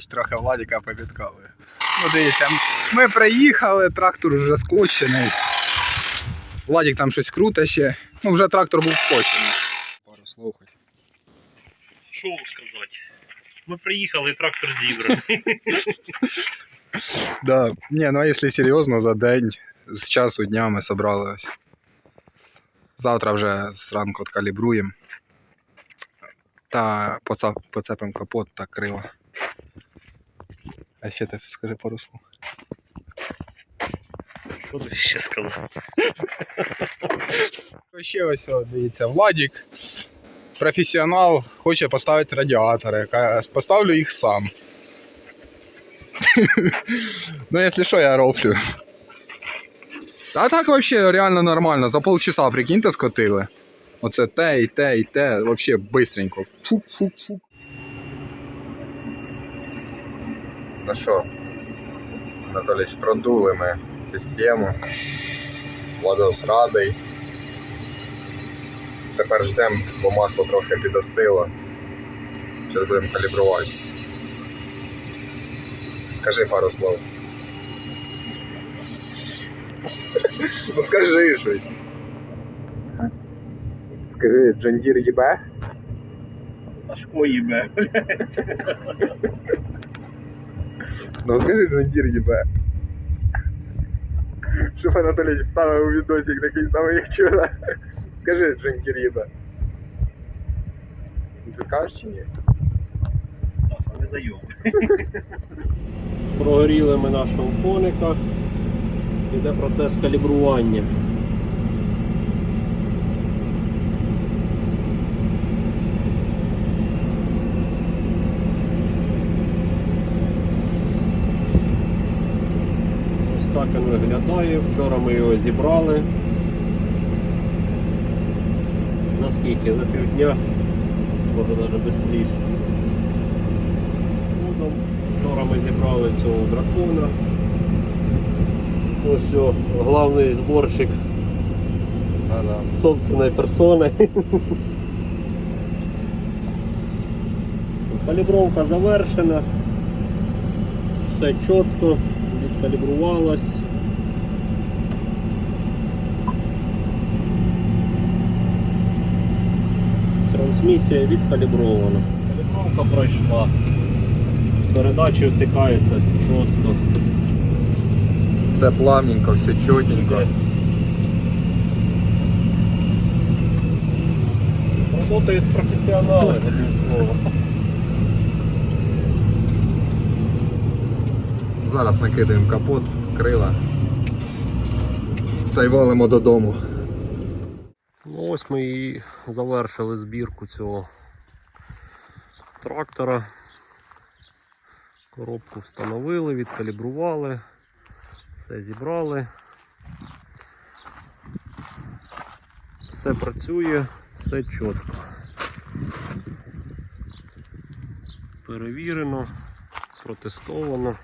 Трохи Владіка побіткали. Ну дивіться, ми приїхали, трактор вже скочений. Владік там щось круте ще. Ну вже трактор був скочений. Пару слов хоч. Що вам сказати? Ми приїхали, трактор зібраний. Да. Ні, ну а якщо серйозно, за день з часу дня ми собрали ось. Завтра вже зранку откалібруємо. Та поцепимо капот та крила. А ще ти скажи пару слов. Що тобі ще сказати? Ще ось, о, дивіться, Владік, професіонал, хоче поставити радіатори. Каже, Поставлю їх сам. ну, якщо що, я роблю. А так взагалі реально нормально. За полчаса, прикиньте, скотили. Оце те і те, і те. Взагалі бистренько. Фу-фу-фу. Ну що, Анатолійович, продули ми систему. Водосрадий. Тепер ждемо, бо масло трохи підостило. Зараз будемо калібрувати. Скажи пару слов. Ну скажи щось. Скажи, Джандір їбе? Аж поїбе. Ну скажи, Джандір їбе. Щоб Анатолій вставив у відосик такий самий, як вчора. Скажи, Джандір їбе. Ну, Ти скажеш чи ні? Не даю. Прогоріли ми нашого коника. Іде процес калібрування. Ось так він виглядає. Вчора ми його зібрали. За скільки? За півдня, може навіть швидше. Ходом. Вчора ми зібрали цього дракона. Ось о, главний зборщик собственної персони. Калібровка завершена. Все чітко, відкалібрувалось. Трансмісія відкалібрована. Калібровка пройшла. Передачі втикаються чітко. Все плавненько, все чотенько. Работают профессионалы, одним словом. Зараз накидаємо капот, крила та й валимо додому. Ну ось ми і завершили збірку цього трактора. Коробку встановили, відкалібрували, все зібрали. Все працює, все чітко. Перевірено, протестовано.